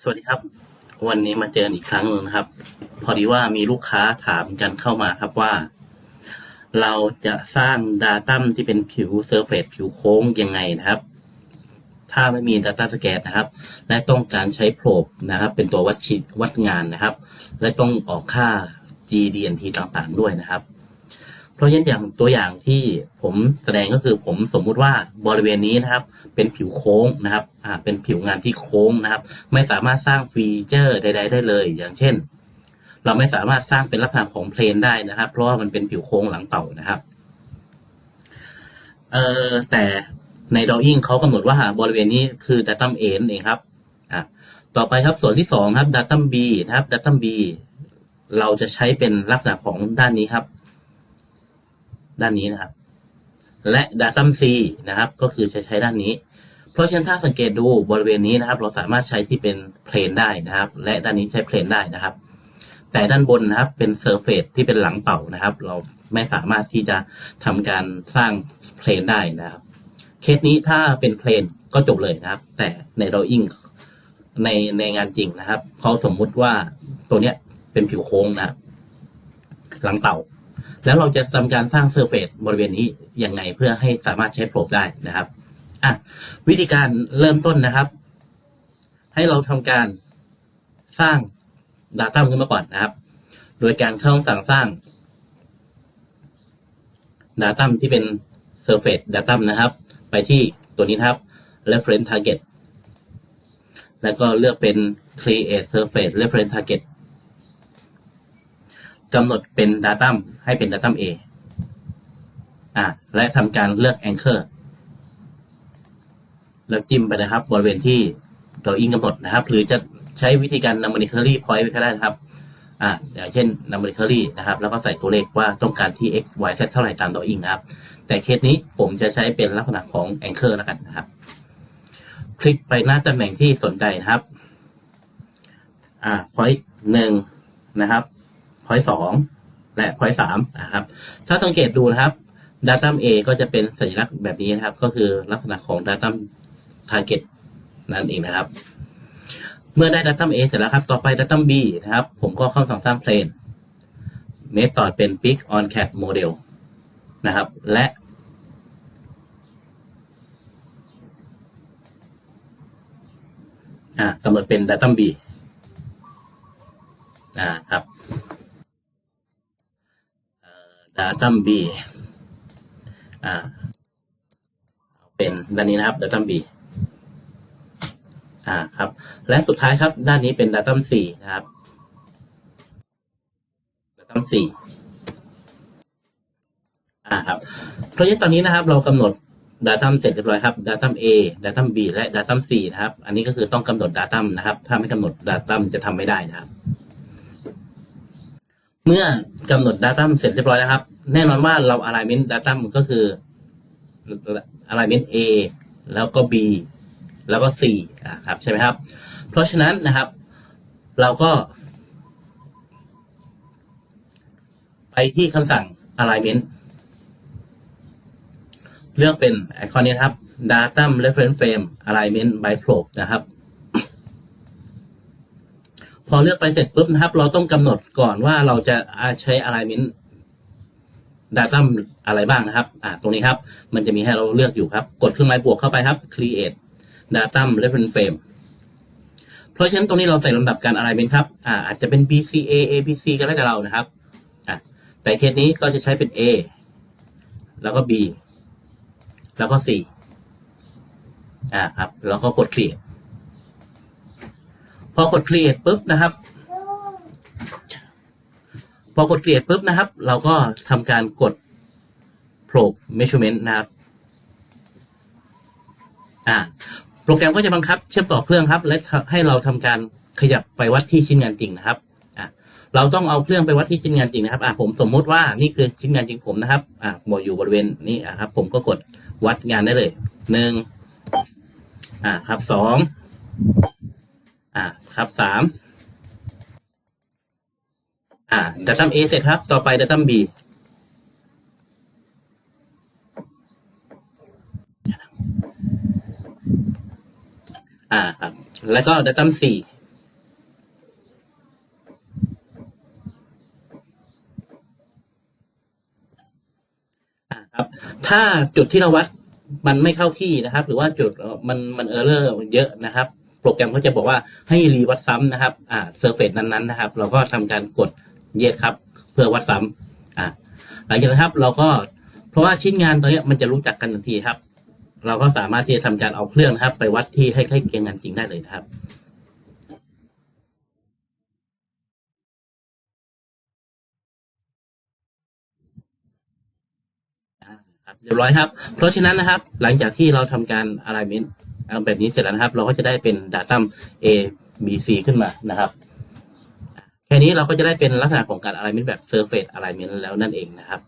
สวัสดีครับ วันนี้มาเจอกันอีกครั้งหนึ่งนะครับ พอดีว่ามีลูกค้าถามกันเข้ามาครับว่า เราจะสร้าง Data ที่เป็นผิวเซอร์เฟซผิวโค้งยังไงนะครับ ถ้าไม่มี Data s c a n นะครับ และต้องการใช้โพรบนะครับ เป็นตัววัดชิดวัดงานนะครับ และต้องออกค่า GDNT ต่างๆด้วยนะครับ เพราะฉะนั้นอย่างตัวอย่างที่ผมแสดงก็คือผมสมมุติว่าบริเวณนี้นะครับ เป็นผิวโค้งนะครับอ่าเป็นผิวงานที่โค้งนะครับ ไม่สามารถสร้างฟีเจอร์ใด ๆ ได้เลย อย่างเช่น เราไม่สามารถสร้างเป็นลักษณะของเพลนได้นะครับ เพราะว่ามันเป็นผิวโค้งหลังเต่านะครับเอ่อแต่ใน drawing เขากำหนดว่าบริเวณนี้คือ datum A นั่นเองครับอะต่อไปครับส่วนที่สองครับ datum B นะครับ datum B เราจะใช้เป็นลักษณะของด้านนี้ครับ ด้านนี้นะครับ และ datum C นะครับ ก็คือจะใช้ด้านนี้ เพราะฉะนั้นถ้าสังเกตดูบริเวณนี้นะครับ เราสามารถใช้ที่เป็นเพลนได้นะครับ และด้านนี้ใช้เพลนได้นะครับ แต่ด้านบนนะครับเป็นเซอร์เฟซที่เป็นหลังเต่านะครับ เราไม่สามารถที่จะทำการสร้างเพลนได้นะครับ เคสนี้ถ้าเป็นเพลนก็จบเลยนะครับ แต่ใน drawing ในในงานจริงนะครับเขาสมมุติว่าตัวเนี้ยเป็นผิวโค้งนะครับหลังเต่า แล้วเราจะทำการสร้างเซอร์เฟซบริเวณนี้ยังไงเพื่อให้สามารถใช้โปรบได้นะครับอะวิธีการเริ่มต้นนะครับ ให้เราทำการสร้าง Data ขึ้นมาก่อนนะครับ โดยการเข้าสั่งสร้าง Data ที่เป็น Surface Data นะครับ ไปที่ตัวนี้ครับ Reference Target แล้วก็เลือกเป็น Create Surface Reference Target กำหนดเป็น Data ให้เป็น Data A อะและทำการเลือก Anchor แล้วจิ้มไปนะครับบริเวณที่ drawing กำหนดนะครับ หรือจะใช้วิธีการ numerically point ไว้ก็ได้นะครับอ่าอย่างเช่น numerically นะครับ แล้วก็ใส่ตัวเลขว่าต้องการที่ x y z เท่าไหร่ตาม drawing นะครับ แต่เคสนี้ผมจะใช้เป็นลักษณะของ anchor แล้วกันนะครับ คลิกไปหน้าตำแหน่งที่สนใจนะครับอ่า point หนึ่งนะครับ point สองและ point สามนะครับ ถ้าสังเกตดูนะครับ datum A ก็จะเป็นสัญลักษณ์แบบนี้นะครับ ก็คือลักษณะของ datum target นั่นเองนะครับ เมื่อได้ datum A เสร็จแล้วครับ ต่อไป datum B นะครับ ผมก็เข้าสั่งสร้าง plane method เป็น pick on cat model นะครับ และอ่ากำหนดเป็น datum B อ่าครับ เอ่อ datum B อ่าเป็นด้านนี้นะครับ datum B อ่าครับ และสุดท้ายครับ ด้านนี้เป็น datum 4นะครับ datum 4อ่าครับ เพราะฉะนั้นตอนนี้นะครับ เรากำหนด datum เสร็จเรียบร้อยครับ datum A datum B และ datum 4นะครับ อันนี้ก็คือต้องกำหนด datum นะครับ ถ้าไม่กำหนด datum จะทำไม่ได้นะครับ เมื่อ กำหนด datum เสร็จเรียบร้อยแล้วครับ แน่นอนว่าเรา alignment datum ก็คือ alignment A แล้วก็ B แล้วก็ C อะครับใช่ไหมครับ เพราะฉะนั้นนะครับ เราก็ ไปที่คำสั่ง alignment เลือกเป็นไอคอนนี้ครับ datum reference frame alignment by probe นะครับ พอเลือกไปเสร็จปุ๊บนะครับ เราต้องกำหนดก่อนว่าเราจะใช้ alignment datum อะไรบ้างนะครับ อ่าตรงนี้ครับ มันจะมีให้เราเลือกอยู่ครับ กดเครื่องหมายบวกเข้าไปครับ create datum reference frame เพราะฉะนั้นตรงนี้เราใส่ลำดับการ alignment ครับ อ่า อาจจะเป็น BCA ABC ก็แล้วแต่เรานะครับ อะแต่เคสนี้ก็จะใช้เป็น A แล้วก็ B แล้วก็ C อ่าครับ แล้วก็กด create พอกด create ปุ๊บนะครับ พอกด create ปุ๊บนะครับ เราก็ทำการกด probe measurement นะครับอ่าโปรแกรมก็จะบังคับเชื่อมต่อเครื่องครับ และให้เราทำการขยับไปวัดที่ชิ้นงานจริงนะครับอ่าเราต้องเอาเครื่องไปวัดที่ชิ้นงานจริงนะครับอ่าผมสมมุติว่านี่คือชิ้นงานจริงผมนะครับอ่าบอกอยู่บริเวณนี้อะครับ ผมก็กดวัดงานได้เลยหนึ่งอ่าครับสอง อ่าครับสามอ่าดัตตัมเอเสร็จครับ ต่อไปดัตตัมบีอ่าครับ แล้วก็ดัตตัมสี่ครับถ้าจุดที่เราวัดมันไม่เข้าที่นะครับ หรือว่าจุดมันมันเออร์เลอร์เยอะนะครับ โปรแกรมเขาจะบอกว่าให้รีวัดซ้ำนะครับอ่าเซอร์เฟซนั้นๆนะครับ เราก็ทำการกดเยสครับ เพื่อวัดซ้ำอ่าหลังจากนั้นครับเราก็เพราะว่าชิ้นงานตัวนี้มันจะรู้จักกันทันทีครับ เราก็สามารถที่จะทำการเอาเครื่องนะครับ ไปวัดที่ให้ใกล้เคียงกันจริงได้เลยนะครับครับเรียบร้อยครับ เพราะฉะนั้นนะครับ หลังจากที่เราทำการ alignment เอาแบบนี้เสร็จแล้วนะครับ เราก็จะได้เป็น datum A B C ขึ้นมานะครับ แค่นี้เราก็จะได้เป็นลักษณะของการ alignment แบบ surface alignment แล้วนั่นเองนะครับ